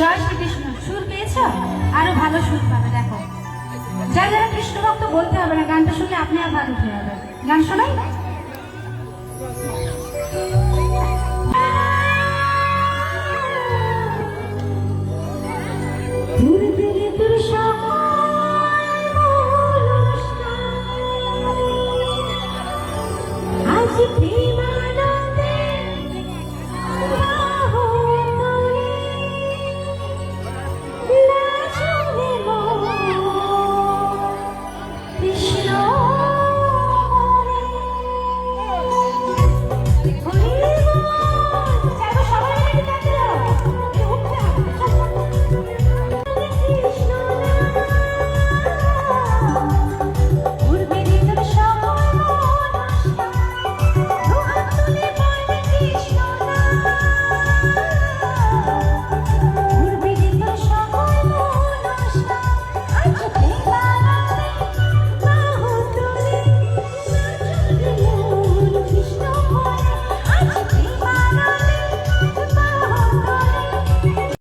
জয় শ্রীকৃষ্ণ সুর পেয়েছ? আরও ভালো সুর পাবে, দেখো। যারা যারা কৃষ্ণ ভক্ত বলতে হবে না, গানটা শুনে আপনি আর ভালো উঠে যাবে। গান শোনাই?